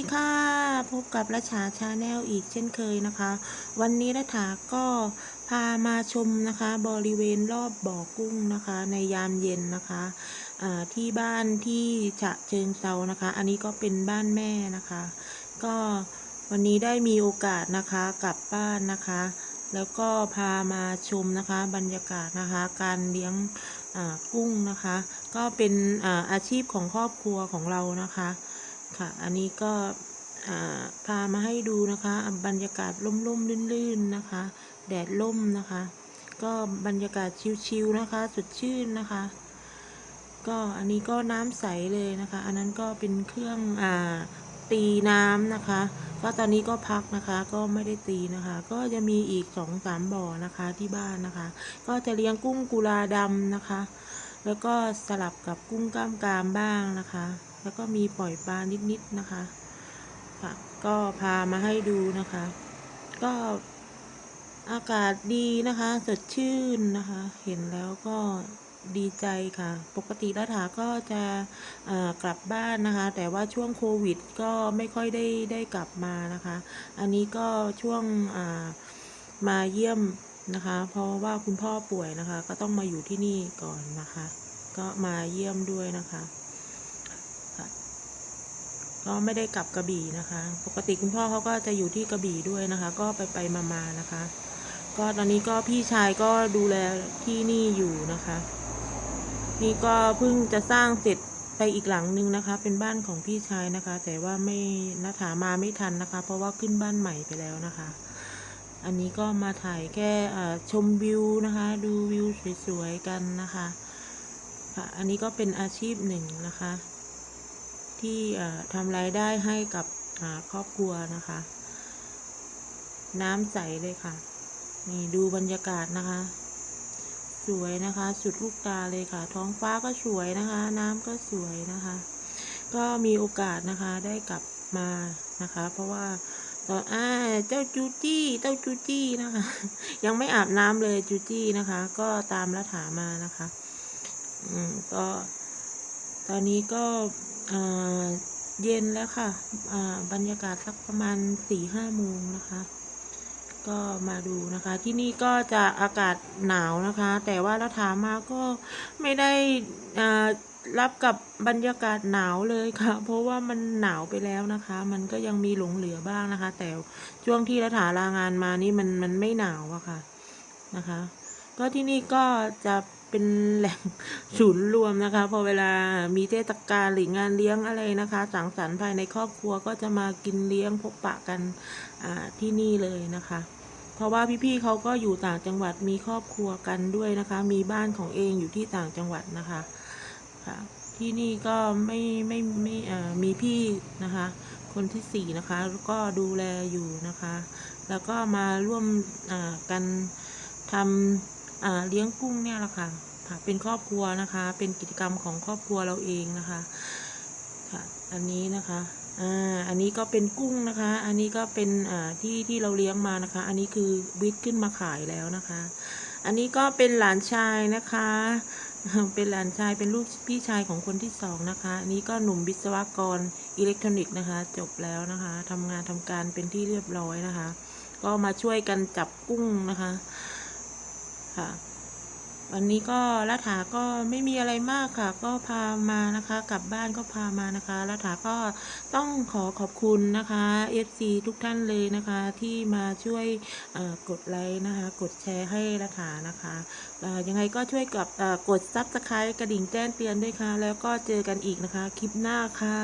ีค่ะ พบกับรัชชาชาแนลอีกเช่นเคยนะคะ วันนี้รัฐาก็พามาชมนะคะ บริเวณรอบบ่อกุ้งนะคะ ในยามเย็นนะคะอ่าที่บ้านที่ฉะเชิงเซานะคะ อันนี้ก็เป็นบ้านแม่นะคะ ก็วันนี้ได้มีโอกาสนะคะกลับบ้านนะคะ แล้วก็พามาชมนะคะ บรรยากาศนะคะ การเลี้ยงกุ้งนะคะ ก็เป็นออาชีพของครอบครัวของเรานะคะ ค่ะ อันนี้ก็พามาให้ดูนะคะ บรรยากาศร่มๆลื่นๆนะคะ แดดร่มนะคะ ก็บรรยากาศชิลๆนะคะ สดชื่นนะคะ ก็อันนี้ก็น้ำใสเลยนะคะ อันนั้นก็เป็นเครื่องอ่าตีน้ำนะคะ ก็ตอนนี้ก็พักนะคะ ก็ไม่ได้ตีนะคะ ก็จะมีอีกสองสามบ่อนะคะที่บ้านนะคะ ก็จะเลี้ยงกุ้งกุลาดำนะคะ แล้วก็สลับกับกุ้งกล้ามกรามบ้างนะคะ แล้วก็มีปล่อยปลานิดๆนะคะค่ะก็พามาให้ดูนะคะ ก็อากาศดีนะคะ สดชื่นนะคะ เห็นแล้วก็ดีใจค่ะ ปกติรัฐาก็จะกลับบ้านนะคะ แต่ว่าช่วงโควิดก็ไม่ค่อยได้ได้กลับมานะคะ อันนี้ก็ช่วงมาเยี่ยมนะคะ เพราะว่าคุณพ่อป่วยนะคะ ก็ต้องมาอยู่ที่นี่ก่อนนะคะ ก็มาเยี่ยมด้วยนะคะ ก็ไม่ได้กลับกระบี่นะคะ ปกติคุณพ่อเขาก็จะอยู่ที่กระบี่ด้วยนะคะ ก็ไปไปมามาๆนะคะ ก็ตอนนี้ก็พี่ชายก็ดูแลที่นี่อยู่นะคะ นี่ก็เพิ่งจะสร้างเสร็จไปอีกหลังนึงนะคะ เป็นบ้านของพี่ชายนะคะ แต่ว่าไม่นัฐามาไม่ทันนะคะ เพราะว่าขึ้นบ้านใหม่ไปแล้วนะคะ อันนี้ก็มาถ่ายแค่ชมวิวนะคะ ดูวิวสวยๆกันนะคะ อันนี้ก็เป็นอาชีพหนึ่งนะคะ ที่ทำรายได้ให้กับครอบครัวนะคะ น้ำใสเลยค่ะ นี่ดูบรรยากาศนะคะ สวยนะคะสุดลูกตาเลยค่ะ ท้องฟ้าก็สวยนะคะ น้ำก็สวยนะคะ ก็มีโอกาสนะคะได้กลับมานะคะ เพราะว่าตอนอ่าเจ้าจูจี้เจ้าจูจี้นะคะ ยังไม่อาบน้ำเลยจูจี้นะคะ ก็ตามรัฐามานะคะ อืมก็ ตอนนี้ก็ เย็นแล้วค่ะบรรยากาศสักประมาณสี่ห้าโมงนะคะ ก็มาดูนะคะ ที่นี่ก็จะอากาศหนาวนะคะ แต่ว่ารัฐามาก็ไม่ได้รับกับบรรยากาศหนาวเลยค่ะ เพราะว่ามันหนาวไปแล้วนะคะ มันก็ยังมีหลงเหลือบ้างนะคะ แต่ช่วงที่รัฐาลางานมานี่มันมันไม่หนาวอะค่ะนะคะ ก็ที่นี่ก็จะเป็นแหล่งศูนย์รวมนะคะ พอเวลามีเทศกาลหรืองานเลี้ยงอะไรนะคะ สังสรรค์ภายในครอบครัวก็จะมากินเลี้ยงพบปะกันที่นี่เลยนะคะ เพราะว่าพี่ๆเขาก็อยู่ต่างจังหวัดมีครอบครัวกันด้วยนะคะ มีบ้านของเองอยู่ที่ต่างจังหวัดนะคะค่ะที่นี่ก็ไม่ไม่ไม่อ่มีพี่นะคะ คนที่สี่นะคะก็ดูแลอยู่นะคะ แล้วก็มาร่วมกันทำ เลี้ยงกุ้งเนี่ยแหละค่ะค่ะเป็นครอบครัวนะคะ เป็นกิจกรรมของครอบครัวเราเองนะคะค่ะอันนี้นะคะอ่าอันนี้ก็เป็นกุ้งนะคะ อันนี้ก็เป็นอ่าที่ที่เราเลี้ยงมานะคะ อันนี้คือวิทขึ้นมาขายแล้วนะคะ อันนี้ก็เป็นหลานชายนะคะ เป็นหลานชายเป็นลูกพี่ชายของคนที่สองนะคะ อันนี้ก็หนุ่มวิศวกรอิเล็กทรอนิกส์นะคะ จบแล้วนะคะทำงานทำการเป็นที่เรียบร้อยนะคะ ก็มาช่วยกันจับกุ้งนะคะ ค่ะ วันนี้ก็รัฐาก็ไม่มีอะไรมากค่ะ ก็พามานะคะ กลับบ้านก็พามานะคะรัฐาก็ต้องขอขอบคุณนะคะ FC ทุกท่านเลยนะคะ ที่มาช่วยกดไลค์นะคะ กดแชร์ให้รัฐานะคะยังไงก็ช่วยกับกดซับสไครต์กระดิ่งแจ้งเตือนด้วยค่ะ แล้วก็เจอกันอีกนะคะ คลิปหน้าค่ะ